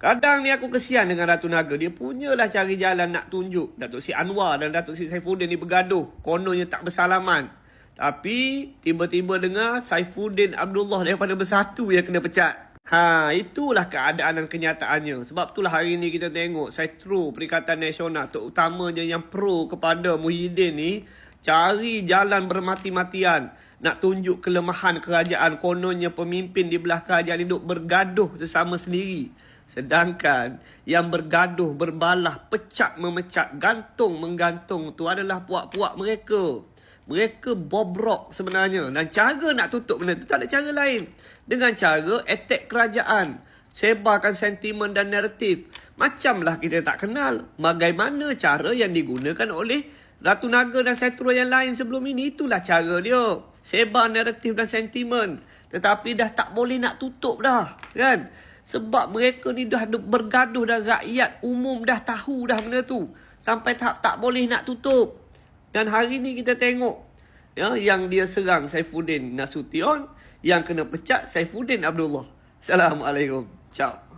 Kadang ni aku kesian dengan Ratu Naga. Dia punyalah cari jalan nak tunjuk Datuk Si Anwar dan Datuk Si Saifuddin ni bergaduh. Kononnya tak bersalaman. Tapi tiba-tiba dengar Saifuddin Abdullah daripada bersatu yang kena pecat. Ha, itulah keadaan dan kenyataannya. Sebab itulah hari ni kita tengok Saitro Perikatan Nasional terutamanya yang pro kepada Muhyiddin ni cari jalan bermati-matian nak tunjuk kelemahan kerajaan kononnya pemimpin di belah kerajaan duk bergaduh sesama sendiri. Sedangkan yang bergaduh, berbalah, pecat memecat, gantung menggantung tu adalah puak-puak mereka. Mereka bobrok sebenarnya. Dan cara nak tutup benda tu tak ada cara lain. Dengan cara attack kerajaan. Sebarkan sentimen dan naratif. Macamlah kita tak kenal. Bagaimana cara yang digunakan oleh Ratu Naga dan setro yang lain sebelum ini. Itulah cara dia. Sebar naratif dan sentimen. Tetapi dah tak boleh nak tutup dah. Kan? Sebab mereka ni dah bergaduh dan rakyat umum dah tahu dah benda tu. Sampai tak tak boleh nak tutup. Dan hari ni kita tengok ya yang dia serang Saifuddin Nasution, yang kena pecat Saifuddin Abdullah. Assalamualaikum. Ciao.